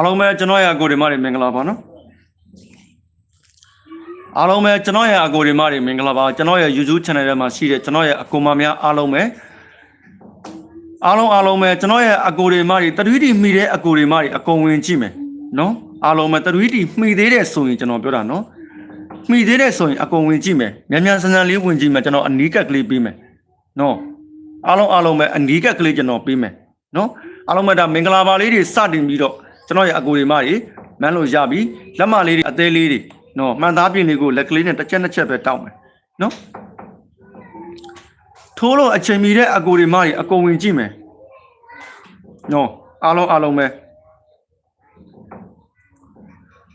အားလုံးပဲကျွန်တော်ရဲ့အကိုဒီမတွေမင်္ဂလာပါနော်အားလုံးပဲကျွန်တော်ရဲ့အကိုဒီမတွေမင်္ဂလာပါကျွန်တော်ရဲ့ YouTube channel ထဲမှာရှိတဲ့ကျွန်တော်ရဲ့အကိုမများအားလုံးပဲအားလုံးအားလုံးပဲကျွန်တော်ရဲ့အကိုဒီမတွေတရွီတီမိတဲ့အကိုဒီမတွေအကုန်ဝင်ကြည့်မယ်နော်အားလုံးပဲတရွီတီမိသေးတဲ့ဆိုရင်ကျွန်တော်ပြောတာနော်မိသေးတဲ့ဆိုရင်အကုန်ဝင်ကြည့်မယ်မြန်မြန်ဆန်ဆန်လေးဝင်ကြည့်မယ်ကျွန်တော်အနီးကပ်ကလေးပေးမယ်နော်အားလုံးအားလုံးပဲအနီးကပ်ကလေးကျွန်တော်ပေးမယ်နော်အားလုံးပဲဒါမင်္ဂလာပါလေးတွေစတင်ပြီးတော့ ကျွန်တော်ရဲ့အကူတွေမတွေမန်းလို့ရပြီလက်မလေးတွေအသေးလေးတွေနော်မှန်သားပြင်လေးကိုလက်ကလေးနဲ့တစ်ချက်နှစ်ချက်ပဲတောက်မယ်နော်ထိုးလို့အချိန်မီတဲ့အကူတွေမတွေအကုန်ဝင်ကြည့်မယ်နော်အားလုံးအားလုံးပဲ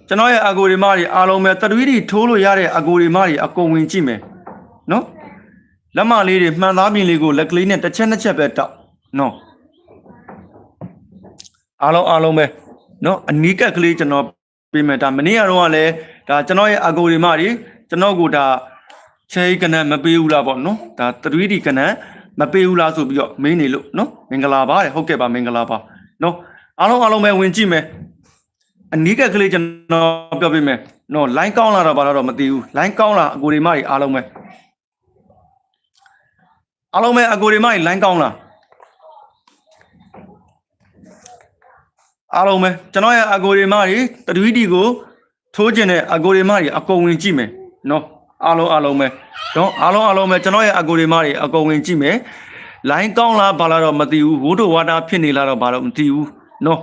ကျွန်တော်ရဲ့အကူတွေမတွေအားလုံးပဲတရွီတွေထိုးလို့ရတဲ့အကူတွေမတွေအကုန်ဝင်ကြည့်မယ်နော်လက်မလေးတွေမှန်သားပြင်လေးကိုလက်ကလေးနဲ့တစ်ချက်နှစ်ချက်ပဲတောက်နော်အားလုံးအားလုံးပဲ နော်အနီးကပ်ကလေးကျွန်တော်ပေးမယ်ဒါမနေ့ကတော့ကလည်းဒါကျွန်တော်ရဲ့အကိုဒီမတွေကျွန်တော်ကိုဒါချဲကနန်မပေးဘူးလားပေါ့နော်ဒါ 3D ကနန်မပေးဘူးလားဆိုပြီးတော့မင်းနေလို့နော်မင်္ဂလာပါတဲ့ဟုတ်ကဲ့ပါမင်္ဂလာပါနော်အားလုံးအားလုံးပဲဝင်ကြည့်မယ်အနီးကပ်ကလေးကျွန်တော်ပြောပေးမယ်နော် line ကောင်းလာတော့ဘာလို့တော့မသိဘူး line ကောင်းလာအကိုဒီမတွေအားလုံးပဲအားလုံးပဲအကိုဒီမတွေ line ကောင်းလာ အားလုံးပဲကျွန်တော်ရဲ့အကိုရီမတွေတတွီတီကိုထိုးကျင်တဲ့အကိုရီမတွေအကုန်ဝင်ကြည့်မယ်နော်အားလုံးအားလုံးပဲနော်အားလုံးအားလုံးပဲကျွန်တော်ရဲ့အကိုရီမတွေအကုန်ဝင်ကြည့်မယ်လိုင်းကောင်းလားဘာလားတော့မသိဘူးဝိုးတို့ဝါတာဖြစ်နေလားတော့ဘာလို့မသိဘူးနော်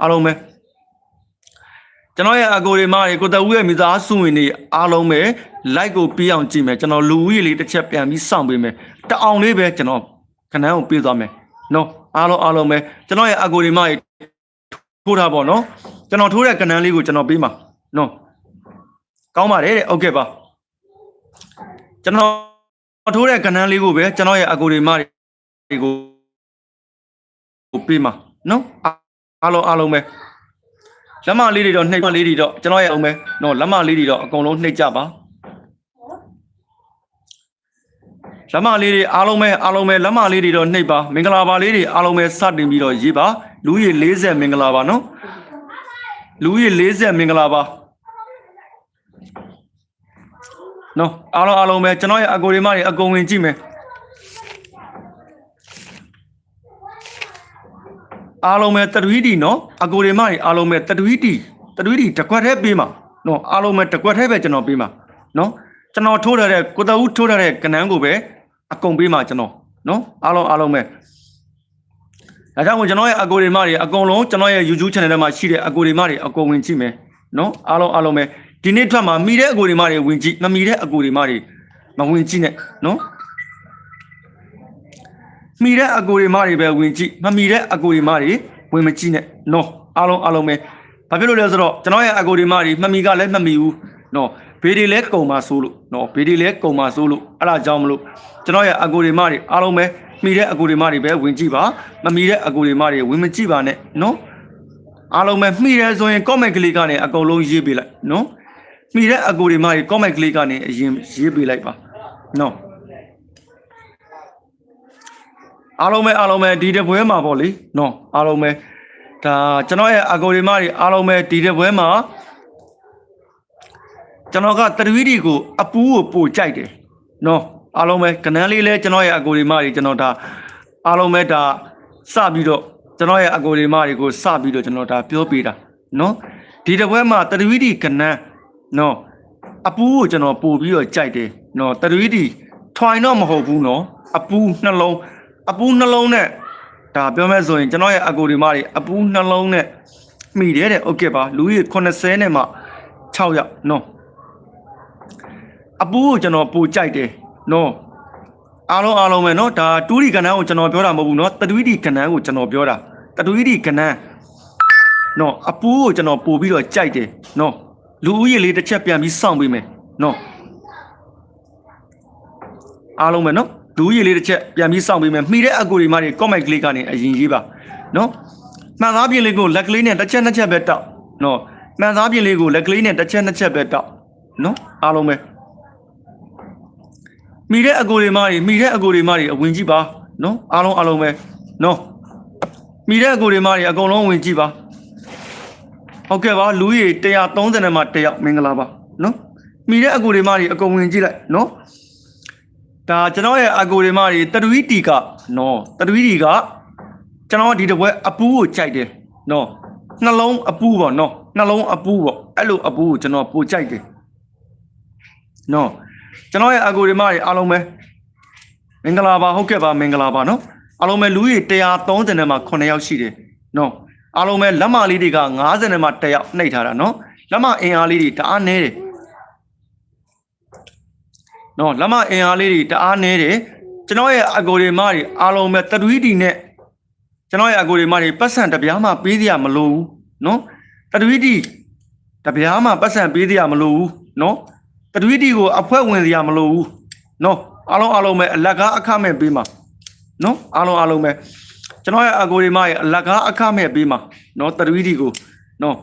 အားလုံးပဲကျွန်တော်ရဲ့အကိုရီမတွေကိုတဦးရဲ့မိသားစုဝင်တွေအားလုံးပဲ like ကိုပြီးအောင်ကြည့်မယ်ကျွန်တော်လူဦးရေလေးတစ်ချက်ပြန်ပြီးစောင့်ပေးမယ်တအောင်လေးပဲကျွန်တော်ခဏကိုပေးသွားမယ်နော်အားလုံးအားလုံးပဲကျွန်တော်ရဲ့အကိုရီမတွေ ထိုးတာပေါ့နော်ကျွန်တော်ထိုးတဲ့ကဏ္ဍလေးကိုကျွန်တော်ပေးမှာနော်ကောင်းပါတယ်တဲ့ဟုတ်ကဲ့ပါကျွန်တော်ထိုးတဲ့ကဏ္ဍလေးကိုပဲကျွန်တော်ရဲ့အကူတွေမတွေကိုပေးမှာနော်အားလုံးအားလုံးပဲလက်မလေးတွေတော့နှိပ်မလေးတွေတော့ကျွန်တော်ရဲ့အောင်ပဲနော်လက်မလေးတွေတော့အကုန်လုံးနှိပ်ကြပါလက်မလေးတွေအားလုံးပဲအားလုံးပဲလက်မလေးတွေတော့နှိပ်ပါမင်္ဂလာပါလေးတွေအားလုံးပဲစတင်ပြီးတော့ရေးပါ လူကြီး40မင်္ဂလာပါနော်လူကြီး40မင်္ဂလာပါနော်အားလုံးအားလုံးပဲကျွန်တော်ရဲ့အကိုရီမတွေအကုန်ဝင်ကြည့်မယ်အားလုံးပဲတတွီးတီနော်အကိုရီမတွေအားလုံးပဲတတွီးတီတတွီးတီတစ်ခွက်တည်းပေးမှာနော်အားလုံးပဲတစ်ခွက်တည်းပဲကျွန်တော်ပေးမှာနော်ကျွန်တော်ထိုးထားတဲ့ကိုတဦးထိုးထားတဲ့ကနန်းကိုပဲအကုန်ပေးမှာကျွန်တော်နော်အားလုံးအားလုံးပဲ ဒါကြောင့်ကျွန်တော်ရဲ့အကိုရီမတွေအကုန်လုံးကျွန်တော်ရဲ့ YouTube channel ထဲမှာရှိတဲ့အကိုရီမတွေအကုန်ဝင်ကြည့်မယ်နော်အားလုံးအားလုံးပဲဒီနေ့ထွက်မှာမိတဲ့အကိုရီမတွေဝင်ကြည့်မမိတဲ့အကိုရီမတွေမဝင်ကြည့်နဲ့နော်မိတဲ့အကိုရီမတွေပဲဝင်ကြည့်မမိတဲ့အကိုရီမတွေဝင်မကြည့်နဲ့နော်အားလုံးအားလုံးပဲဘာဖြစ်လို့လဲဆိုတော့ကျွန်တော်ရဲ့အကိုရီမတွေမမိကလည်းမမိဘူးနော်ဘေးတွေလည်းကုံမှာဆိုးလို့နော်ဘေးတွေလည်းကုံမှာဆိုးလို့အဲ့ဒါကြောင့်မလို့ကျွန်တော်ရဲ့အကိုရီမတွေအားလုံးပဲ မိတဲ့အကိုတွေမတွေပဲဝင်ကြည့်ပါမမိတဲ့အကိုတွေမတွေဝင်မကြည့်ပါနဲ့နော်အားလုံးပဲမိရဲဆိုရင် comment ကလေးကနေအကုန်လုံးရေးပေးလိုက်နော်မိတဲ့အကိုတွေမတွေ comment ကလေးကနေအရင်ရေးပေးလိုက်ပါနော်အားလုံးပဲအားလုံးပဲဒီတပွဲမှာပေါ့လေနော်အားလုံးပဲဒါကျွန်တော်ရဲ့အကိုတွေမတွေအားလုံးပဲဒီတပွဲမှာကျွန်တော်ကတရွီဒီကိုအပူးကိုပို့ကြိုက်တယ်နော် အားလုံးပဲကနန်းလေးလဲကျွန်တော်ရဲ့အကိုဒီမတွေကျွန်တော်ဒါအားလုံးပဲဒါစပြီးတော့ကျွန်တော်ရဲ့အကိုဒီမတွေကိုစပြီးတော့ကျွန်တော်ဒါပြောပြတာနော်ဒီတပွဲမှာတရဝိတီကနန်းနော်အပူကိုကျွန်တော်ပို့ပြီးတော့ကြိုက်တယ်နော်တရဝိတီထွိုင်တော့မဟုတ်ဘူးနော်အပူနှလုံးအပူနှလုံးနဲ့ဒါပြောမဲ့ဆိုရင်ကျွန်တော်ရဲ့အကိုဒီမတွေအပူနှလုံးနဲ့မိတယ်တဲ့ဟုတ်ကဲ့ပါလူကြီး80နဲ့မှ6ရောက်နော်အပူကိုကျွန်တော်ပို့ကြိုက်တယ် နော်အားလုံးအားလုံးပဲနော်ဒါတူရီကဏ္ဍကိုကျွန်တော်ပြောတာမဟုတ်ဘူးနော်တတူရီကဏ္ဍကိုကျွန်တော်ပြောတာတတူရီကဏ္ဍနော်အပူးကိုကျွန်တော်ပို့ပြီးတော့ကြိုက်တယ်နော်လူဦးရေလေးတစ်ချက်ပြန်ပြီးစောင့်ပေးမယ်နော်အားလုံးပဲနော်လူဦးရေလေးတစ်ချက်ပြန်ပြီးစောင့်ပေးမယ်မှီတဲ့အကူတွေမတွေ comment ကလေးကနေအရင်ရေးပါနော်မှန်သားပြင်လေးကိုလက်ကလေးနဲ့တစ်ချက်နှစ်ချက်ပဲတောက်နော်မှန်သားပြင်လေးကိုလက်ကလေးနဲ့တစ်ချက်နှစ်ချက်ပဲတောက်နော်အားလုံးပဲ မှီတဲ့အကူတွေမတွေမှီတဲ့အကူတွေမတွေအဝင်ကြည့်ပါနော်အားလုံးအားလုံးပဲနော်မှီတဲ့အကူတွေမတွေအကုန်လုံးဝင်ကြည့်ပါဟုတ်ကဲ့ပါလူကြီး130နဲ့မှ1ယောက်မင်္ဂလာပါနော်မိတဲ့အကူတွေမကြီးအကုန်ဝင်ကြည့်လိုက်နော်ဒါကျွန်တော်ရဲ့အကူတွေမကြီးတတူီတီကနော်တတူီတီကကျွန်တော်ဒီတစ်ပွဲအပူးကိုကြိုက်တယ်နော်နှလုံးအပူးပေါ့နော်နှလုံးအပူးပေါ့အဲ့လိုအပူးကိုကျွန်တော်ပိုကြိုက်တယ်နော် ကျွန်တော်ရဲ့အကိုဒီမတွေအားလုံးပဲမင်္ဂလာပါဟုတ်ကဲ့ပါမင်္ဂလာပါနော်အားလုံးပဲလူကြီး130နဲ့မှ9ယောက်ရှိတယ်နော်အားလုံးပဲလက်မလေးတွေက90နဲ့မှ1ယောက်နှိပ်ထားတာနော်လက်မအင်အားလေးတွေတအားနဲတယ်နော်လက်မအင်အားလေးတွေတအားနဲတယ်ကျွန်တော်ရဲ့အကိုဒီမတွေအားလုံးပဲတတူတီနဲ့ကျွန်တော်ရဲ့အကိုဒီမတွေပတ်စံတပြားမှပေးစရာမလိုဘူးနော်တတူတီတပြားမှပတ်စံပေးစရာမလိုဘူးနော် တတိတီကိုအဖွဲ့ဝင်စရာမလိုဘူးနော်အားလုံးအားလုံးပဲအလကားအခမဲ့ပေးမှာနော်အားလုံးအားလုံးပဲကျွန်တော်ရဲ့အကိုဒီမရဲ့အလကားအခမဲ့ပေးမှာနော်တတိတီကိုနော်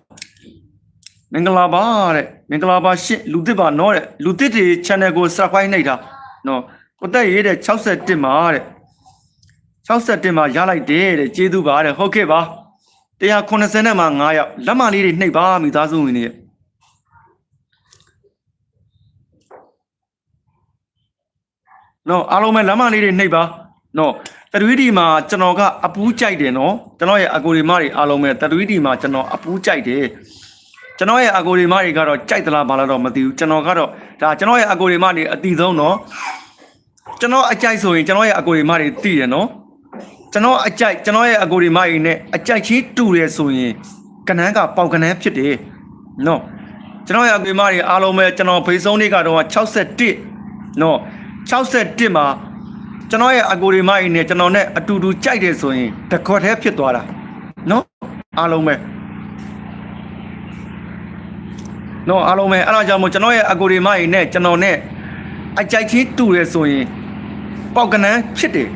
မင်္ဂလာပါတဲ့မင်္ဂလာပါရှင့်လူသစ်ပါနော်တဲ့လူသစ်တွေ channel ကို subscribe နှိပ်တာနော်ကိုတက်ရေးတဲ့61မှာတဲ့61မှာရလိုက်တယ်တဲ့ကျေးဇူးပါတဲ့ဟုတ်ကဲ့ပါ190နဲ့မှ9ရောက်လက်မလေးတွေနှိပ်ပါမိသားစုဝင်တွေ နော်အားလုံးပဲလက်မလေးတွေနှိပ်ပါနော်တရွီဒီမှာကျွန်တော်ကအပူးကြိုက်တယ်နော်ကျွန်တော်ရဲ့အကိုဒီမတွေအားလုံးပဲတရွီဒီမှာကျွန်တော်အပူးကြိုက်တယ်ကျွန်တော်ရဲ့အကိုဒီမတွေကတော့ကြိုက်သလားဘာလားတော့မသိဘူးကျွန်တော်ကတော့ဒါကျွန်တော်ရဲ့အကိုဒီမတွေအတီဆုံးနော်ကျွန်တော်အကြိုက်ဆိုရင်ကျွန်တော်ရဲ့အကိုဒီမတွေတည်တယ်နော်ကျွန်တော်အကြိုက်ကျွန်တော်ရဲ့အကိုဒီမတွေနဲ့အကြိုက်ချင်းတူတယ်ဆိုရင်ကနန်းကပေါက်ကနန်းဖြစ်တယ်နော်ကျွန်တော်ရဲ့အကိုဒီမတွေအားလုံးပဲကျွန်တော်ဖေးဆုံးလေးကတော့61နော် 61မှာကျွန်တော်ရဲ့အကိုဒီမကြီးနဲ့ကျွန်တော်နဲ့အတူတူကြိုက်တယ်ဆိုရင်တခွက်သေးဖြစ်သွားတာနော်အားလုံးပဲနော်အားလုံးပဲအဲ့ဒါကြောင့်မို့ကျွန်တော်ရဲ့အကိုဒီမကြီးနဲ့ကျွန်တော်နဲ့အကြိုက်ချင်းတူတယ်ဆိုရင်ပေါက်ကနန်းဖြစ်တယ်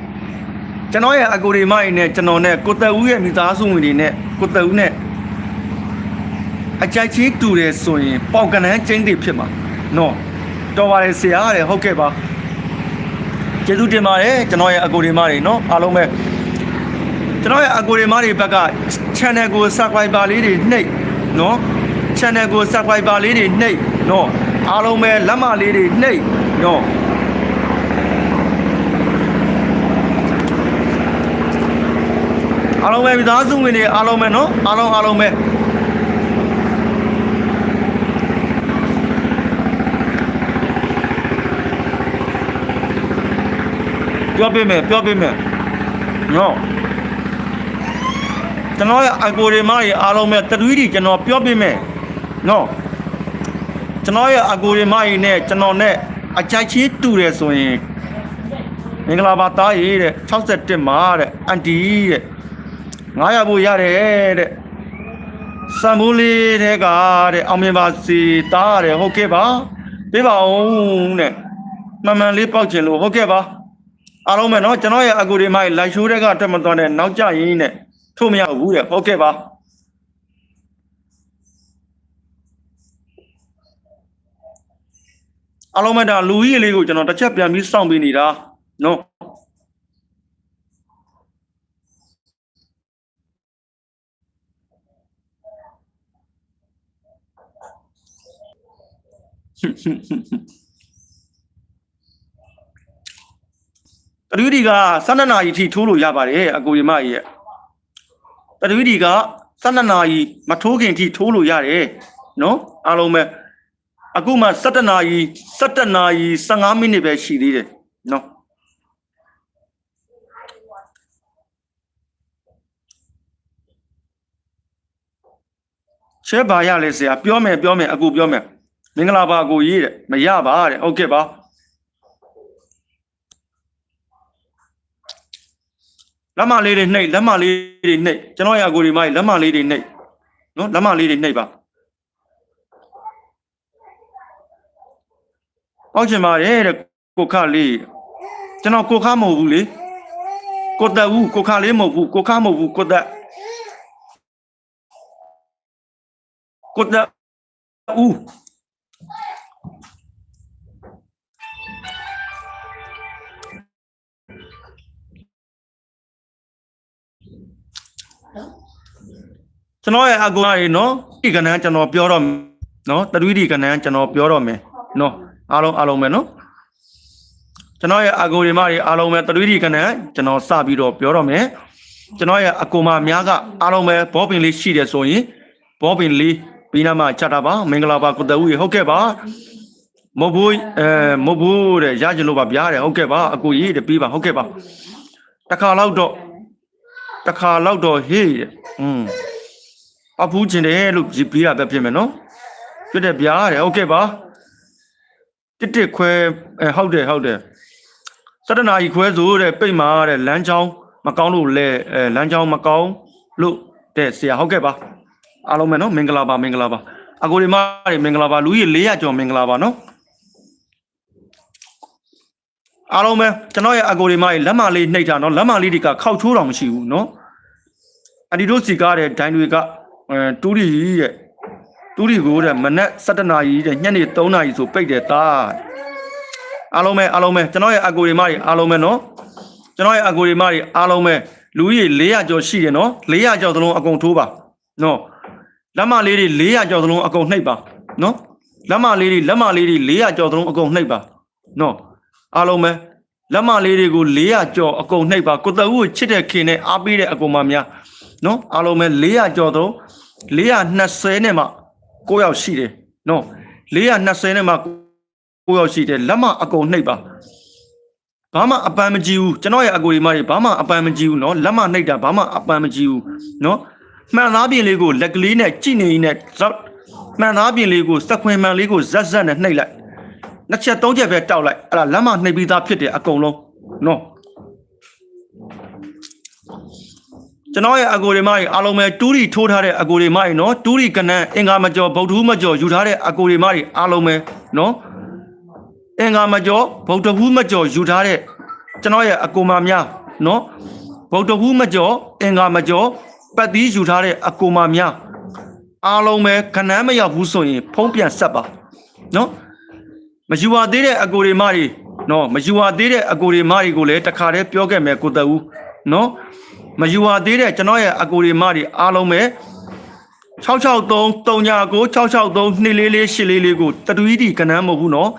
ကျွန်တော်ရဲ့အကိုဒီမကြီးနဲ့ကျွန်တော်နဲ့ကိုသက်ဦးရဲ့မိသားစုဝင်တွေနဲ့ကိုသက်ဦးနဲ့အကြိုက်ချင်းတူတယ်ဆိုရင်ပေါက်ကနန်းကျင်းတယ်ဖြစ်မှာနော်တော်ပါတယ်ဆရာတဲ့ဟုတ်ကဲ့ပါ ကျေးဇူးတင်ပါတယ်ကျွန်တော်ရဲ့အကူတွေမတွေနော်အားလုံးပဲကျွန်တော်ရဲ့အကူတွေမတွေဘက်က channel ကို subscriber လေးတွေနှိပ်နော် channel ကို subscriber လေးတွေနှိပ်နော်အားလုံးပဲလက်မလေးတွေနှိပ်နော်အားလုံးပဲမိသားစုဝင်တွေအားလုံးပဲနော်အားလုံးအားလုံးပဲ ပြောပေးမယ်ပြောပေးမယ်နော်ကျွန်တော်ရဲ့အကိုတွေမတွေအားလုံးပဲတရွီးတွေကျွန်တော်ပြောပေးမယ်နော်ကျွန်တော်ရဲ့အကိုတွေမတွေနဲ့ကျွန်တော်နဲ့အချိုက်ချင်းတူတယ်ဆိုရင်မင်္ဂလာပါသားရေးတဲ့61မှာတဲ့အန်တီတဲ့900ဖို့ရတယ်တဲ့စံမိုးလေးတဲ့ကတဲ့အောင်မြင်ပါစေတားတဲ့ဟုတ်ကဲ့ပါပေးပါဦးတဲ့မှန်မှန်လေးပေါက်ချင်လို့ဟုတ်ကဲ့ပါ အားလုံးပဲเนาะကျွန်တော်ရဲ့အကူတွေမိုက်လိုက်ရှိုးတဲ့ကတက်မသွားတဲ့နောက်ကျရင်းနဲ့ထို့မရဘူးတဲ့ဟုတ်ကဲ့ပါအားလုံးပဲဒါလူကြီးလေးကိုကျွန်တော်တစ်ချက်ပြန်ပြီးစောင့်ပေးနေတာเนาะ တတိယဒီက12နာရီထိထိုးလို့ရပါတယ်အကိုရမကြီးရဲ့တတိယဒီက12နာရီမထိုးခင်ထိထိုးလို့ရတယ်နော်အားလုံးပဲအခုမှ17နာရီ17နာရီ15မိနစ်ပဲရှိသေးတယ်နော်ချဲပါရလေဆရာပြောမယ်ပြောမယ်အကူပြောမယ်မင်္ဂလာပါအကူရေးတဲ့မရပါတဲ့ဟုတ်ကဲ့ပါ လက်မလေးတွေနှိပ်လက်မလေးတွေနှိပ်ကျွန်တော်ရအကူဒီမကြီးလက်မလေးတွေနှိပ်နော်လက်မလေးတွေနှိပ်ပါဟုတ်ချင်ပါတယ်တဲ့ကိုခလေးကျွန်တော်ကိုခမဟုတ်ဘူးလေကိုတက်ဦးကိုခလေးမဟုတ်ဘူးကိုခမဟုတ်ဘူးကိုတက်ကိုတက်ဦး ကျွန်တော်ရဲ့အကူအရီနော်ဒီကနန်းကျွန်တော်ပြောတော့မယ်နော်တရွီဒီကနန်းကျွန်တော်ပြောတော့မယ်နော်အားလုံးအားလုံးပဲနော်ကျွန်တော်ရဲ့အကူဒီမတွေအားလုံးပဲတရွီဒီကနန်းကျွန်တော်စပြီးတော့ပြောတော့မယ်ကျွန်တော်ရဲ့အကူမများကအားလုံးပဲဘောပင်လေးရှိတယ်ဆိုရင်ဘောပင်လေးပြီးနားမှာချက်တာပါမင်္ဂလာပါကုတဦးရေဟုတ်ကဲ့ပါမဟုတ်ဘူးအဲမဟုတ်ဘူးတဲ့ရကြလို့ပါဗျာတဲ့ဟုတ်ကဲ့ပါအကူကြီးတဲ့ပြီးပါဟုတ်ကဲ့ပါတစ်ခါလောက်တော့ တစ်ခါလောက်တော့ဟေးတဲ့อืมအဖူးကျင်တယ်လို့ပြီးတာပဲဖြစ်မယ်နော်ပြတဲ့ဗျာတဲ့ဟုတ်ကဲ့ပါတစ်တစ်ခွဲအဲဟုတ်တယ်ဟုတ်တယ်စတနာကြီးခွဲဆိုတဲ့ပိတ်မာတဲ့လမ်းချောင်းမကောင်းလို့လဲအဲလမ်းချောင်းမကောင်းလို့တဲ့ဆရာဟုတ်ကဲ့ပါအားလုံးပဲနော်မင်္ဂလာပါမင်္ဂလာပါအကိုဒီမတွေမင်္ဂလာပါလူကြီး400ကျော်မင်္ဂလာပါနော် အားလုံးပဲကျွန်တော်ရဲ့အကိုဒီမတွေလက်မလေးနှိပ်တာနော်လက်မလေးတွေကခောက်ချိုးတော်မရှိဘူးနော်အဒီတို့စီကားတဲ့ဒိုင်းတွေကအဲတူရီရဲ့တူရီကိုတဲ့မနက်7နာရီတဲ့ညနေ3နာရီဆိုပိတ်တယ်သားအားလုံးပဲအားလုံးပဲကျွန်တော်ရဲ့အကူရီမတွေအားလုံးပဲနော်ကျွန်တော်ရဲ့အကူရီမတွေအားလုံးပဲလူကြီး400ကျော်ရှိတယ်နော်400ကျော်သလုံးအကုန်ထိုးပါနော်လက်မလေးတွေ400ကျော်သလုံးအကုန်နှိပ်ပါနော်လက်မလေးတွေလက်မလေးတွေ400ကျော်သလုံးအကုန်နှိပ်ပါနော် အားလုံးပဲလက်မလေးတွေကို400ကျော်အကုန်နှိပ်ပါကိုတအူကိုချစ်တဲ့ခင်နဲ့အားပေးတဲ့အကုန်မများနော်အားလုံးပဲ400ကျော်သလုံး420နဲ့မှ9ယောက်ရှိတယ်နော်420နဲ့မှ9ယောက်ရှိတယ်လက်မအကုန်နှိပ်ပါဘာမှအပန်းမကြည့်ဘူးကျွန်တော်ရဲ့အကူဒီမတွေဘာမှအပန်းမကြည့်ဘူးနော်လက်မနှိပ်တာဘာမှအပန်းမကြည့်ဘူးနော်မှန်သားပြင်လေးကိုလက်ကလေးနဲ့ကြည့်နေနေဇက်မှန်သားပြင်လေးကိုစက်ခွင်မှန်လေးကိုဇက်ဇက်နဲ့နှိပ်လိုက် နှစ်ချက်သုံးချက်ပဲတောက်လိုက်အဲ့ဒါလက်မနှိပ်ပြီးသားဖြစ်တယ်အကုန်လုံးနော်ကျွန်တော်ရဲ့အကိုတွေမကြီးအားလုံးပဲတူးရီထိုးထားတဲ့အကိုတွေမကြီးနော်တူးရီကနန်းအင်္ဂါမကျော်ဗုဒ္ဓဟူးမကျော်ယူထားတဲ့အကိုတွေမကြီးအားလုံးပဲနော်အင်္ဂါမကျော်ဗုဒ္ဓဟူးမကျော်ယူထားတဲ့ကျွန်တော်ရဲ့အကိုမများနော်ဗုဒ္ဓဟူးမကျော်အင်္ဂါမကျော်ပတ်သီးယူထားတဲ့အကိုမများအားလုံးပဲခဏန်းမရောက်ဘူးဆိုရင်ဖုံးပြန်ဆက်ပါနော် မယူပါသေးတဲ့အကိုတွေမကြီးနော်မယူပါသေးတဲ့အကိုတွေမကြီးကိုလည်းတခါတည်းပြောခဲ့မယ်ကိုသက်ဦးနော်မယူပါသေးတဲ့ကျွန်တော်ရဲ့အကူရီမတွေအားလုံးပဲ663 39 663 244 844ကိုတတူီတီကနန်းမဟုတ်ဘူးနော်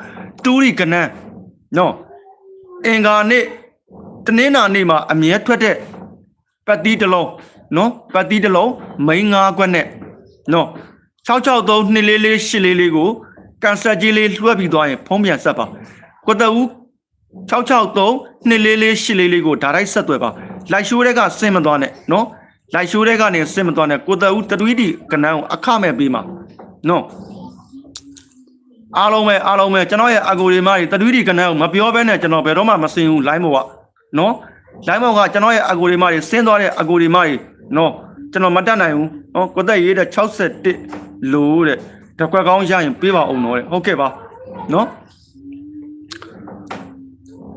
တူရီကနန်းနော်အင်္ဂါနေ့တနင်္လာနေ့မှာအမြဲထွက်တဲ့ပတ်တီးတစ်လုံးနော်ပတ်တီးတစ်လုံးမိန်းငါးခွက်နဲ့နော်663 244 844ကို ကန်ဆယ်ကြီးလေးလွှဲပြီးသွားရင်ဖုံးပြန်ဆက်ပါကိုတအူး663 244 844ကိုဒါရိုက်ဆက်သွယ်ပါလိုက်ရှိုးတဲ့ကဆင်းမသွားနဲ့နော်လိုက်ရှိုးတဲ့ကနေဆင်းမသွားနဲ့ကိုတအူးတတွီးတီကနန်းကိုအခမဲ့ပေးမှာနော်အားလုံးပဲအားလုံးပဲကျွန်တော်ရဲ့အကူဒီမကြီးတတွီးတီကနန်းကိုမပြောဘဲနဲ့ကျွန်တော်ဘယ်တော့မှမဆင်းဘူးလိုင်းမောကနော်လိုင်းမောကကျွန်တော်ရဲ့အကူဒီမကြီးဆင်းသွားတဲ့အကူဒီမကြီးနော်ကျွန်တော်မတတ်နိုင်ဘူးနော်ကိုသက်ရေးတဲ့61လို့တဲ့ တကွက်ကောင်းရရင်ပေးပါအောင်တော့တဲ့ဟုတ်ကဲ့ပါနော်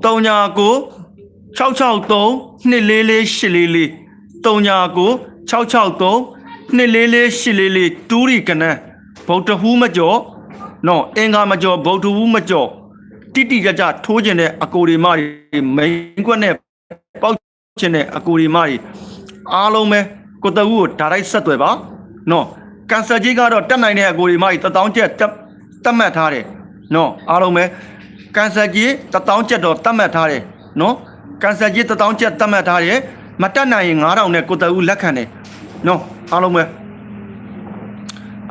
3ညာကို663 244 844 3ညာကို663 244 844တူရီကနန်းဗုဒ္ဓဟူးမကျော်နော်အင်္ဂါမကျော်ဗုဒ္ဓဟူးမကျော်တိတိကျကျထိုးကျင်တဲ့အကိုရီမတွေမိန်ကွက်နဲ့ပေါက်ကျင်တဲ့အကိုရီမတွေအားလုံးပဲကိုတအူးကိုဒါရိုက်ဆက်သွယ်ပါနော် ကန်ဆာကြီးကတော့တက်နိုင်တဲ့အကိုရီမကြီးတထောင်ကျက်တက်တက်မှတ်ထားတယ်နော်အားလုံးပဲကန်ဆာကြီးတထောင်ကျက်တော့တက်မှတ်ထားတယ်နော်ကန်ဆာကြီးတထောင်ကျက်တက်မှတ်ထားတယ်မတက်နိုင်ရင်9000နဲ့ကိုတအူးလက်ခံတယ်နော်အားလုံးပဲ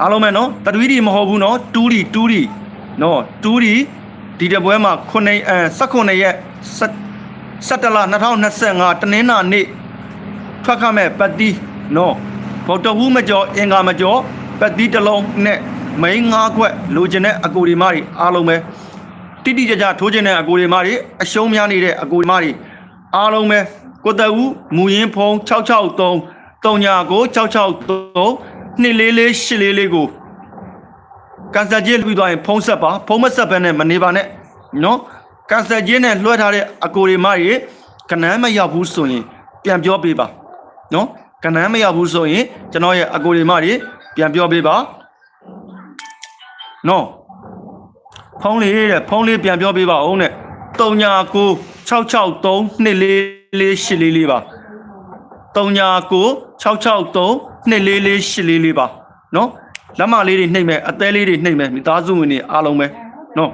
အားလုံးပဲနော်တတွီးဒီမဟုတ်ဘူးနော်တူးဒီတူးဒီနော်တူးဒီဒီတပွဲမှာ9အဲ18ရက်17လ2025တနင်္လာနေ့ထွက်ခမဲ့ပတ်တီနော် ဗုဒ္ဓဟူးမကျော်အင်္ဂါမကျော်ပတ်သီးတစ်လုံးနဲ့မိန်းငါးခွက်လိုချင်တဲ့အကိုဒီမတွေအားလုံးပဲတိတိကျကျထိုးချင်တဲ့အကိုဒီမတွေအရှုံးများနေတဲ့အကိုဒီမတွေအားလုံးပဲကိုတအူမူရင်းဖုံး663 3ညာကို663 244ကိုကန်ဆယ်ကြီးလွှပြီးသွားရင်ဖုံးဆက်ပါဖုံးမဆက်ဘဲနဲ့မနေပါနဲ့နော်ကန်ဆယ်ကြီးနဲ့လွှဲထားတဲ့အကိုဒီမတွေကနန်းမရောက်ဘူးဆိုရင်ပြန်ပြောပေးပါနော် ကနန်းမရောက်ဘူးဆိုရင်ကျွန်တော်ရဲ့အကိုဒီမတွေပြန်ပြောပေးပါနော်ဖုံးလေးတဲ့ဖုံးလေးပြန်ပြောပေးပါဦးနဲ့3ညာကို663 244ပါ3ညာကို663 244ပါနော်လက်မလေးတွေနှိမ့်မယ်အသေးလေးတွေနှိမ့်မယ်မိသားစုဝင်တွေအားလုံးပဲနော်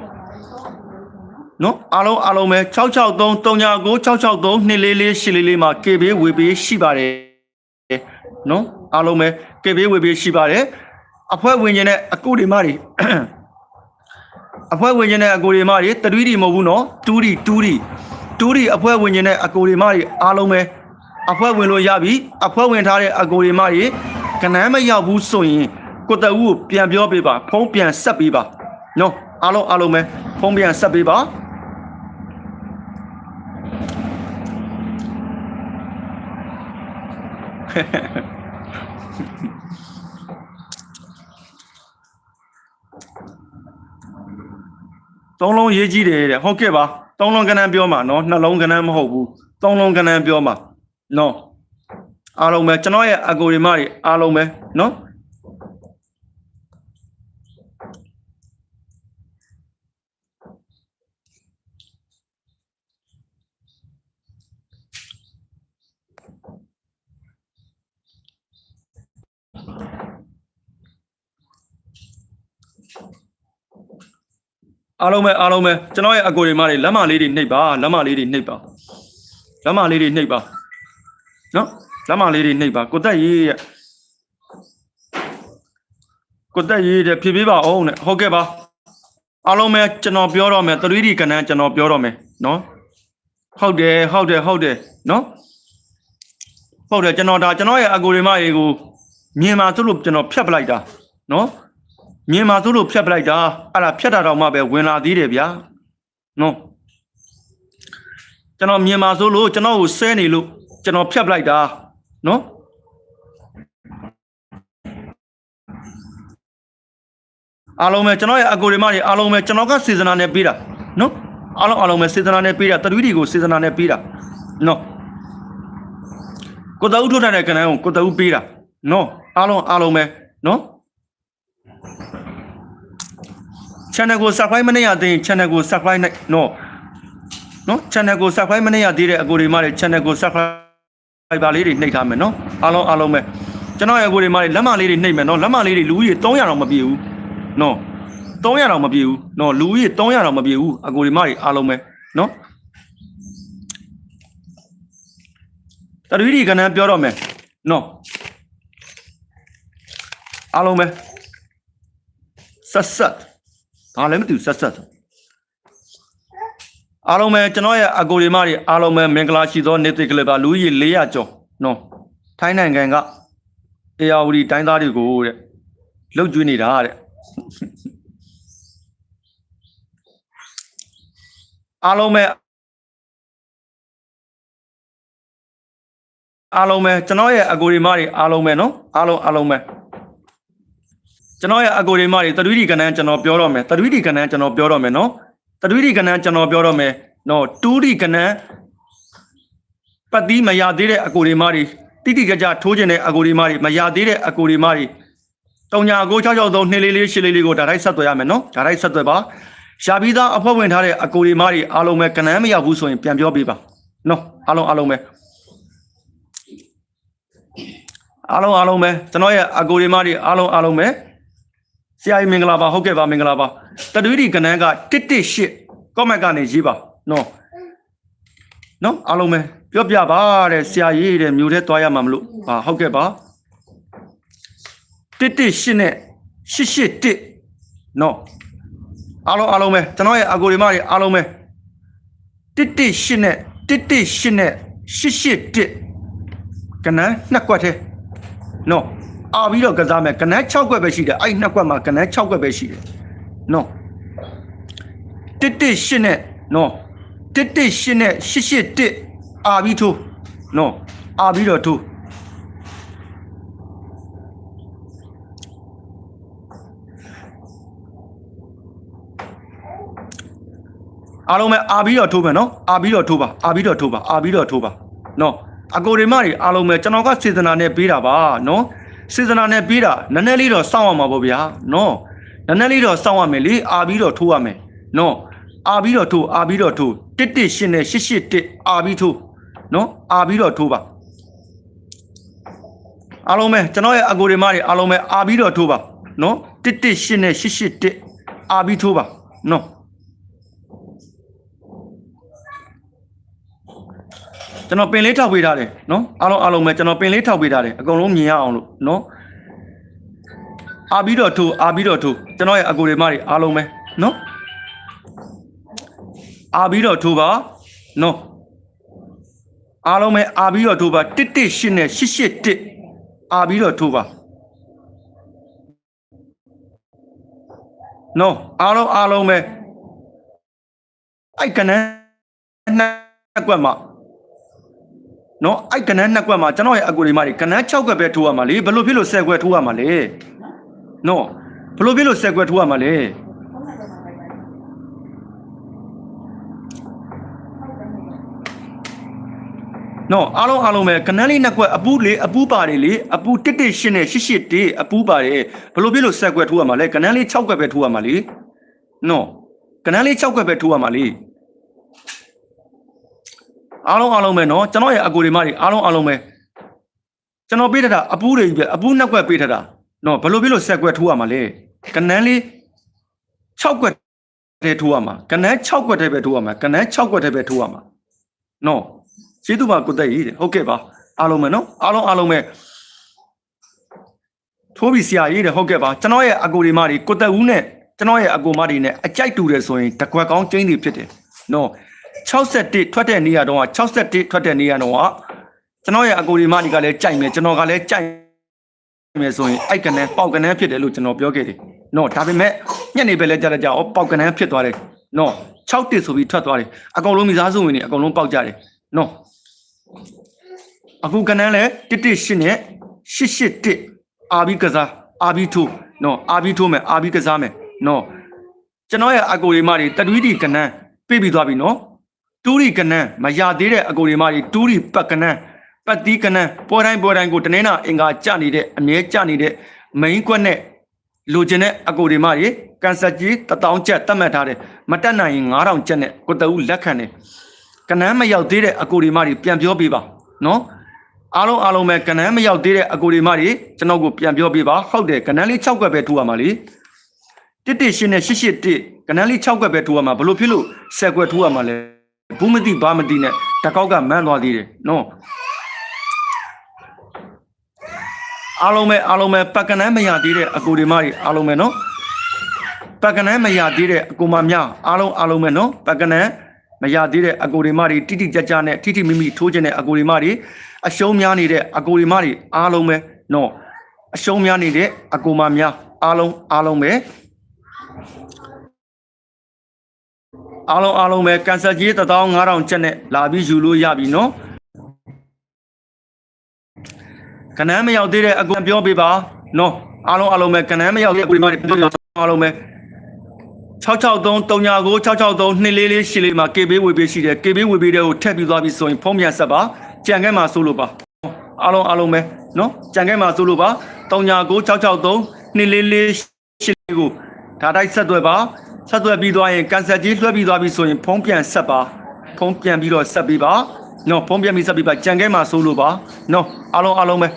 နော်အားလုံးအားလုံးပဲ663 3ညာကို663 244မှာ KB ဝေပေးရှိပါတယ် နော်အားလုံးပဲ KB ဝေပေးရှိပါတယ်အဖွဲဝင်ခြင်းနဲ့အကုတွေမတွေအဖွဲဝင်ခြင်းနဲ့အကိုတွေမတွေတတွီးတွေမဟုတ်ဘူးနော်တူးတီတူးတီတူးတီအဖွဲဝင်ခြင်းနဲ့အကိုတွေမတွေအားလုံးပဲအဖွဲဝင်လို့ရပြီအဖွဲဝင်ထားတဲ့အကိုတွေမတွေကနန်းမရောက်ဘူးဆိုရင်ကိုတအူကိုပြန်ပြောပေးပါဖုံးပြန်ဆက်ပေးပါနော်အားလုံးအားလုံးပဲဖုံးပြန်ဆက်ပေးပါ သုံးလုံးရေးကြည့်တယ်တဲ့ဟုတ်ကဲ့ပါသုံးလုံးကနန်းပြောမှာနော်နှလုံးကနန်းမဟုတ်ဘူးသုံးလုံးကနန်းပြောမှာနော်အားလုံးပဲကျွန်တော်ရဲ့အကိုရီမတွေအားလုံးပဲနော် အားလုံးပဲအားလုံးပဲကျွန်တော်ရဲ့အကိုတွေမတွေလက်မလေးတွေနှိပ်ပါလက်မလေးတွေနှိပ်ပါလက်မလေးတွေနှိပ်ပါနော်လက်မလေးတွေနှိပ်ပါကိုတက်ရေးရဲ့ကိုတက်ရေးတဲ့ဖြည်းဖြည်းပါအောင်နဲ့ဟုတ်ကဲ့ပါအားလုံးပဲကျွန်တော်ပြောတော့မယ် 3D ကဏ္ဍကျွန်တော်ပြောတော့မယ်နော်ဟုတ်တယ်ဟုတ်တယ်ဟုတ်တယ်နော်ဟုတ်တယ်ကျွန်တော်ဒါကျွန်တော်ရဲ့အကိုတွေမတွေကိုမြင်မှာသူ့လို့ကျွန်တော်ဖြတ်ပလိုက်တာနော် မြင်မှာသူတို့ဖြတ်ပလိုက်တာအဲ့ဒါဖြတ်တာတော့မှပဲဝင်လာသေးတယ်ဗျာနော်ကျွန်တော်မြင်မှာဆိုလို့ကျွန်တော်ကိုဆဲနေလို့ကျွန်တော်ဖြတ်ပလိုက်တာနော်အားလုံးပဲကျွန်တော်ရဲ့အကိုတွေမတွေအားလုံးပဲကျွန်တော်ကစေစနာနဲ့ပေးတာနော်အားလုံးအားလုံးပဲစေစနာနဲ့ပေးတာတတိဒီကိုစေစနာနဲ့ပေးတာနော်ကိုတအုပ်ထုတ်တဲ့ကဏ္ဍကိုကိုတအုပ်ပေးတာနော်အားလုံးအားလုံးပဲနော် channel ကို subscribe မနေရသေးရင် channel ကို subscribe နိုင်နော်နော် channel ကို subscribe မနေရသေးတဲ့အကိုတွေမှလည်း channel ကို subscribe ပါလေးတွေနှိပ်ထားမယ်နော်အားလုံးအားလုံးပဲကျွန်တော်ရဲ့အကိုတွေမှလည်းလက်မလေးတွေနှိပ်မယ်နော်လက်မလေးတွေလူကြီး300တောင်မပြည့်ဘူးနော်300တောင်မပြည့်ဘူးနော်လူကြီး300တောင်မပြည့်ဘူးအကိုတွေမှတွေအားလုံးပဲနော်တရွီဒီကနန်းပြောတော့မယ်နော်အားလုံးပဲဆက်ဆက် ဒါလည်းမသိဘူးဆက်ဆက်အားလုံးပဲကျွန်တော်ရဲ့အကိုဒီမတွေအားလုံးပဲမင်္ဂလာရှိသောနေ့တစ်ကလေးပါလူကြီး400ကျော်နော်ထိုင်းနိုင်ငံကအေယာဝတီတိုင်းသားတွေကိုတဲ့လှုပ်ကျွေးနေတာတဲ့အားလုံးပဲအားလုံးပဲကျွန်တော်ရဲ့အကိုဒီမတွေအားလုံးပဲနော်အားလုံးအားလုံးပဲ ကျွန်တော်ရဲ့အကိုတွေမတွေတရွီဒီကနန်းကျွန်တော်ပြောတော့မယ်တရွီဒီကနန်းကျွန်တော်ပြောတော့မယ်နော်တရွီဒီကနန်းကျွန်တော်ပြောတော့မယ်နော်တူးဒီကနန်းပတ်သီးမရသေးတဲ့အကိုတွေမတွေတိတိကျကျထိုးကျင်တဲ့အကိုတွေမတွေမရသေးတဲ့အကိုတွေမတွေတုံညာကို663 2လေးလေး8လေးလေးကိုဒါတိုင်းဆက်သွယ်ရမယ်နော်ဒါတိုင်းဆက်သွယ်ပါရှာပြီးသားအဖွဲ့ဝင်ထားတဲ့အကိုတွေမတွေအားလုံးပဲကနန်းမရောက်ဘူးဆိုရင်ပြန်ပြောပေးပါနော်အားလုံးအားလုံးပဲအားလုံးအားလုံးပဲကျွန်တော်ရဲ့အကိုတွေမတွေအားလုံးအားလုံးပဲ ဆရာကြီးမင်္ဂလာပါဟုတ်ကဲ့ပါမင်္ဂလာပါတတွီဒီကနန်းက118 comment ကနေရေးပါနော်နော်အားလုံးပဲပြောပြပါတဲ့ဆရာကြီးတဲ့မြို့ထဲသွားရမှာမလို့ဟာဟုတ်ကဲ့ပါ118နဲ့881နော်အားလုံးအားလုံးပဲကျွန်တော်ရဲ့အကိုဒီမတွေအားလုံးပဲ118နဲ့118နဲ့881ကနန်းနှစ်ကွက်ထဲနော် အာပြီးတော့ကစားမယ်ကနန်း6ကွက်ပဲရှိတယ်အဲ့နှစ်ကွက်မှာကနန်း6ကွက်ပဲရှိတယ်နော်တစ်တစ်ရှစ်နဲ့နော်တစ်တစ်ရှစ်နဲ့ရှစ်ရှစ်တစ်အာပြီးထိုးနော်အာပြီးတော့ထိုးအားလုံးပဲအာပြီးတော့ထိုးမယ်နော်အာပြီးတော့ထိုးပါအာပြီးတော့ထိုးပါအာပြီးတော့ထိုးပါနော်အကိုရီမတွေအားလုံးပဲကျွန်တော်ကစေတနာနဲ့ပေးတာပါနော် စေတနာနဲ့ပေးတာနည်းနည်းလေးတော့စောင့်ရမှာပေါ့ဗျာနော်နည်းနည်းလေးတော့စောင့်ရမယ်လေအာပြီးတော့ထိုးရမယ်နော်အာပြီးတော့ထိုးအာပြီးတော့ထိုးတစ်တစ်ရှင်းနဲ့ရှစ်ရှစ်တစ်အာပြီးထိုးနော်အာပြီးတော့ထိုးပါအားလုံးပဲကျွန်တော်ရဲ့အကိုရီမတွေအားလုံးပဲအာပြီးတော့ထိုးပါနော်တစ်တစ်ရှင်းနဲ့ရှစ်ရှစ်တစ်အာပြီးထိုးပါနော် ကျွန်တော်ပင်လေးထောက်ပေးထားတယ်နော်အားလုံးအားလုံးပဲကျွန်တော်ပင်လေးထောက်ပေးထားတယ်အကုန်လုံးမြင်ရအောင်လို့နော်အာပြီးတော့ထိုးအာပြီးတော့ထိုးကျွန်တော်ရဲ့အကူတွေမတွေအားလုံးပဲနော်အာပြီးတော့ထိုးပါနော်အားလုံးပဲအာပြီးတော့ထိုးပါတစ်တစ်ရှစ်နဲ့ရှစ်ရှစ်တစ်အာပြီးတော့ထိုးပါနော်အားလုံးအားလုံးပဲအိုက်ကနန်းနှစ်ကွက်မှာ နော်အဲ့ကနန်းနှစ်ကွက်မှာကျွန်တော်ရဲ့အကူဒီမတွေကနန်း6ကွက်ပဲထိုးရမှာလေဘယ်လိုဖြစ်လို့10ကွက်ထိုးရမှာလဲနော်ဘယ်လိုဖြစ်လို့10ကွက်ထိုးရမှာလဲနော်အားလုံးအားလုံးပဲကနန်းလေးနှစ်ကွက်အပူးလေးအပူးပါတယ်လေအပူးတစ်တစ်ရှင်းနဲ့ရှစ်ရှစ်တေးအပူးပါတယ်ဘယ်လိုဖြစ်လို့10ကွက်ထိုးရမှာလဲကနန်းလေး6ကွက်ပဲထိုးရမှာလေနော်ကနန်းလေး6ကွက်ပဲထိုးရမှာလေ အားလုံးအားလုံးပဲနော်ကျွန်တော်ရဲ့အကူတွေမတွေအားလုံးအားလုံးပဲကျွန်တော်ပေးထတာအပူးတွေပြအပူးနှစ်ကွက်ပေးထတာနော်ဘယ်လိုဖြစ်လို့ဆက်ကွက်ထိုးရမှာလဲကနန်းလေး6ကွက်တည်းထိုးရမှာကနန်း6ကွက်တည်းပဲထိုးရမှာကနန်း6ကွက်တည်းပဲထိုးရမှာနော်ကျေးဇူးပါကိုတက်ကြီးတဲ့ဟုတ်ကဲ့ပါအားလုံးပဲနော်အားလုံးအားလုံးပဲထိုးပြီးဆရာကြီးတဲ့ဟုတ်ကဲ့ပါကျွန်တော်ရဲ့အကူတွေမတွေကိုတက်ဦးနဲ့ကျွန်တော်ရဲ့အကူမတွေနဲ့အကြိုက်တူတယ်ဆိုရင်တကွက်ကောင်းကျင်းတွေဖြစ်တယ်နော် 61ထွက်တဲ့နေရာတော့61ထွက်တဲ့နေရာတော့ကျွန်တော်ရဲ့အကိုဒီမဒီကလည်းကြိုက်မယ်ကျွန်တော်ကလည်းကြိုက်မယ်ဆိုရင်အိုက်ကနေပေါက်ကနန်းဖြစ်တယ်လို့ကျွန်တော်ပြောခဲ့တယ်။နော်ဒါပေမဲ့ညနေပဲလဲကြတဲ့ကြောက်ပေါက်ကနန်းဖြစ်သွားတယ်။နော်6တစ်ဆိုပြီးထွက်သွားတယ်။အကုန်လုံးမိသားစုဝင်တွေအကုန်လုံးပေါက်ကြတယ်။နော်အခုကနန်းလဲတစ်တစ်ရှစ်နဲ့ရှစ်ရှစ်တစ်အာဘီကစားအာဘီထိုးနော်အာဘီထိုးမယ်အာဘီကစားမယ်နော်ကျွန်တော်ရဲ့အကိုဒီမတွေတတွီးဒီကနန်းပြေးပြီးသွားပြီနော် တူရီကနန်းမရသေးတဲ့အကိုတွေမကြီးတူရီပတ်ကနန်းပတ်တီးကနန်းပေါ်တိုင်းပေါ်တိုင်းကိုတနင်္လာအင်္ဂါကြနေတဲ့အမြဲကြနေတဲ့ main ကွက်နဲ့လိုချင်တဲ့အကိုတွေမကြီးကန်ဆက်ကြီး1000ကျပ်တတ်မှတ်ထားတယ်မတက်နိုင်ရင်9000ကျပ်နဲ့ကိုတူလက်ခံတယ်ကနန်းမရောက်သေးတဲ့အကိုတွေမကြီးပြန်ပြောပေးပါနော်အားလုံးအားလုံးပဲကနန်းမရောက်သေးတဲ့အကိုတွေမကြီးကျွန်တော်ကိုပြန်ပြောပေးပါဟုတ်တယ်ကနန်းလေး6ကွက်ပဲထိုးရမှာလေတစ်တစ်ရှင်းနဲ့ရှစ်ရှစ်တစ်ကနန်းလေး6ကွက်ပဲထိုးရမှာဘလို့ဖြစ်လို့10ကွက်ထိုးရမှာလဲ ဘူးမသိဘာမသိနဲ့တကောက်ကမန်းသွားသေးတယ်နော်အားလုံးပဲအားလုံးပဲပကနန်းမရသေးတဲ့အကူဒီမတွေအားလုံးပဲနော်ပကနန်းမရသေးတဲ့အကူမများအားလုံးအားလုံးပဲနော်ပကနန်းမရသေးတဲ့အကူဒီမတွေတိတိကျကျနဲ့ထိထိမိမိထိုးခြင်းတဲ့အကူဒီမတွေအရှုံးများနေတဲ့အကူဒီမတွေအားလုံးပဲနော်အရှုံးများနေတဲ့အကူမများအားလုံးအားလုံးပဲ အားလုံးအားလုံးပဲကန်ဆယ်ကြီး15000ကျပ်နဲ့လာပြီးယူလို့ရပြီနော်ကနန်းမရောက်သေးတဲ့အကူပြောပေးပါနော်အားလုံးအားလုံးပဲကနန်းမရောက်သေးတဲ့အကူဒီမပြောပြအားလုံးပဲ663 39 663 244ရှိလေးမှာ KB ဝေပေးရှိတယ် KB ဝေပေးတဲ့ကိုထက်ပြီးသွားပြီဆိုရင်ဖုံးပြန်ဆက်ပါကြံခဲမှာဆိုလို့ပါအားလုံးအားလုံးပဲနော်ကြံခဲမှာဆိုလို့ပါ39 663 244ရှိလေးကိုဒါတိုက်ဆက်သွယ်ပါ ဆက်သွယ်ပြီးသွားရင်ကန်ဆယ်ကြီးလွှဲပြီးသွားပြီဆိုရင်ဖုံးပြန်ဆက်ပါဖုံးပြန်ပြီးတော့ဆက်ပြီးပါနော်ဖုံးပြန်ပြီးဆက်ပြီးပါကြံခဲမှာဆိုလို့ပါနော်အားလုံးအားလုံးပဲ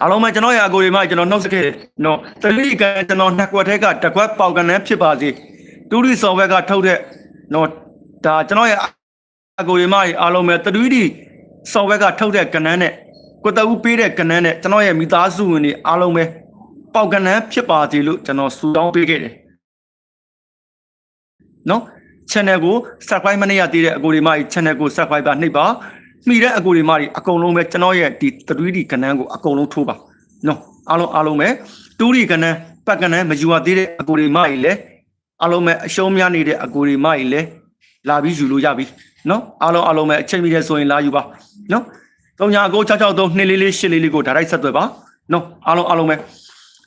အားလုံးပဲကျွန်တော်ရဲ့အကိုတွေမှကျွန်တော်နှုတ်ဆက်ခဲ့တယ်နော်တတိကကျွန်တော်နှစ်ကွက်ထဲကတစ်ကွက်ပေါက်ကနန်းဖြစ်ပါစေတူရီဆော်ဘက်ကထုတ်တဲ့နော်ဒါကျွန်တော်ရဲ့အကိုတွေမှအားလုံးပဲတတိဒီဆော်ဘက်ကထုတ်တဲ့ကနန်းနဲ့ကိုတအူးပေးတဲ့ကနန်းနဲ့ကျွန်တော်ရဲ့မိသားစုဝင်တွေအားလုံးပဲ ပေါက်ကနန်းဖြစ်ပါစေလို့ကျွန်တော်ဆုတောင်းပေးခဲ့တယ်နော် channel ကို subscribe မနေရသေးတဲ့အကိုတွေမှ channel ကို subscribe ပါနှိပ်ပါမိတဲ့အကိုတွေမတွေအကုန်လုံးပဲကျွန်တော်ရဲ့ဒီ 3D ကဏ္ဍကိုအကုန်လုံးထိုးပါနော်အားလုံးအားလုံးပဲ 2D ကဏ္ဍပတ်ကဏ္ဍမယူရသေးတဲ့အကိုတွေမကြီးလည်းအားလုံးပဲအရှုံးများနေတဲ့အကိုတွေမကြီးလည်းလာပြီးယူလို့ရပြီနော်အားလုံးအားလုံးပဲအချိန်မီတဲ့ဆိုရင်လာယူပါနော်3ညာကို663 244 844ကိုဒါရိုက်ဆက်သွယ်ပါနော်အားလုံးအားလုံးပဲ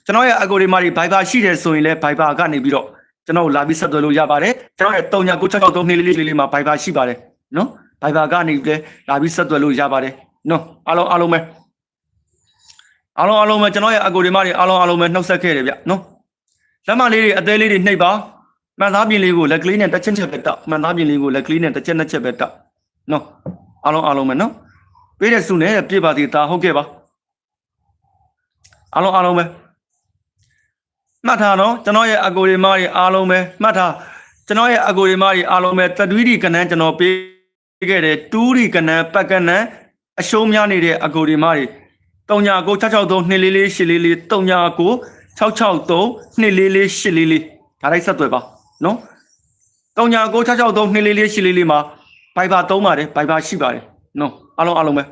ကျွန်တော်ရဲ့အကိုတွေမတွေ Viber ရှိတယ်ဆိုရင်လည်း Viber ကနေပြီးတော့ကျွန်တော်ကိုလာပြီးဆက်သွယ်လို့ရပါတယ်ကျွန်တော်ရဲ့3ညာကို663 244 844မှာ Viber ရှိပါတယ်နော် Viber ကနေပြီးလည်းလာပြီးဆက်သွယ်လို့ရပါတယ်နော်အားလုံးအားလုံးပဲအားလုံးအားလုံးပဲကျွန်တော်ရဲ့အကိုတွေမတွေအားလုံးအားလုံးပဲနှုတ်ဆက်ခဲ့တယ်ဗျနော်လက်မလေးတွေအသေးလေးတွေနှိပ်ပါမှန်သားပြင်လေးကိုလက်ကလေးနဲ့တစ်ချက်ချက်ပဲတောက်မှန်သားပြင်လေးကိုလက်ကလေးနဲ့တစ်ချက်နှစ်ချက်ပဲတောက်နော်အားလုံးအားလုံးပဲနော်ပေးတဲ့စုနဲ့ပြည့်ပါသေးတာဟုတ်ကဲ့ပါအားလုံးအားလုံးပဲ မှတ်ထားနော်ကျွန်တော်ရဲ့အကိုတွေမတွေအားလုံးပဲမှတ်ထားကျွန်တော်ရဲ့အကိုတွေမတွေအားလုံးပဲတတွီးဒီကနန်းကျွန်တော်ပေးခဲ့တယ်တူးဒီကနန်းပတ်ကနန်းအရှုံးများနေတဲ့အကိုတွေမတွေ3ညာကို663 244 844 3ညာကို663 244 844ဒါလိုက်ဆက်သွယ်ပါနော်3ညာကို663 244 844မှာ Viber သုံးပါတယ် Viber ရှိပါတယ်နော်အားလုံးအားလုံးပဲ